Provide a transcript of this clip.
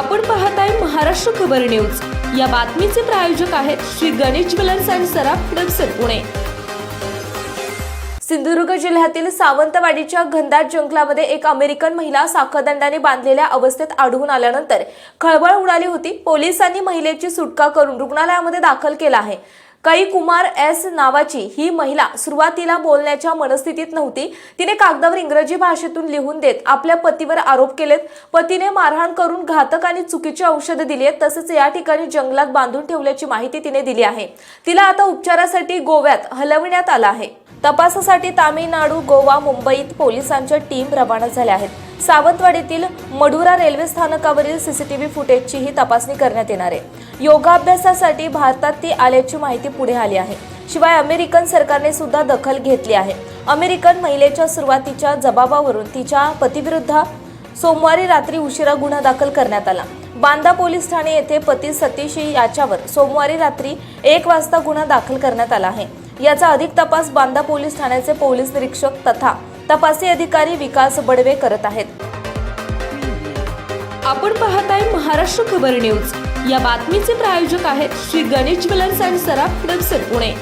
आपण पाहत आहे महाराष्ट्र खबर न्यूज. या बातमीचे प्रायोजक आहेत श्री गणेश ज्वेलर्स अँड सराफ हडपसर पुणे. सिंधुदुर्ग जिल्ह्यातील सावंतवाडीच्या घनदाट जंगलामध्ये एक अमेरिकन महिला साखरदंडाने बांधलेल्या अवस्थेत आढळून आल्यानंतर खळबळ उडाली होती. पोलिसांनी महिलेची सुटका करून रुग्णालयामध्ये दाखल केला आहे. कई कुमार एस नावाची ही महिला सुरुवातीला बोलण्याच्या मनस्थितीत नव्हती. तिने कागदावर इंग्रजी भाषेतून लिहून देत आपल्या पतीवर आरोप केलेत. पतीने मारहाण करून घातक आणि चुकीची औषधं दिली आहेत. तसेच या ठिकाणी जंगलात बांधून ठेवल्याची माहिती तिने दिली आहे. तिला आता उपचारासाठी गोव्यात हलविण्यात आलं आहे. तपासासाठी तामिळनाडू गोवा मुंबईत पोलिसांच्या टीम रवाना झाल्या आहेत. सावंतवाडीतील मडुरा रेल्वे स्थानकावरील सीसीटीव्ही फुटेजचीही तपासणी करण्यात येणार आहे. योगाभ्यासासाठी भारतात ती आल्याची माहिती पुढे आली आहे. शिवाय अमेरिकन सरकारने सुद्धा दखल घेतली आहे. अमेरिकन महिलेच्या सुरुवातीच्या जबाबावरून तिच्या पतीविरुद्ध सोमवारी रात्री उशिरा गुन्हा दाखल करण्यात आला. बांदा पोलीस ठाणे येथे पती सतीश याच्यावर सोमवारी रात्री एक वाजता गुन्हा दाखल करण्यात आला आहे. याचा अधिक तपास बांदा पोलीस ठाण्याचे पोलीस निरीक्षक तथा तपासी अधिकारी विकास बडवे करत आहेत. आपण पाहत आहे महाराष्ट्र खबर न्यूज. या बातमीचे प्रायोजक आहेत श्री गणेश ज्वेलर्स अँड सराफ हडपसर पुणे.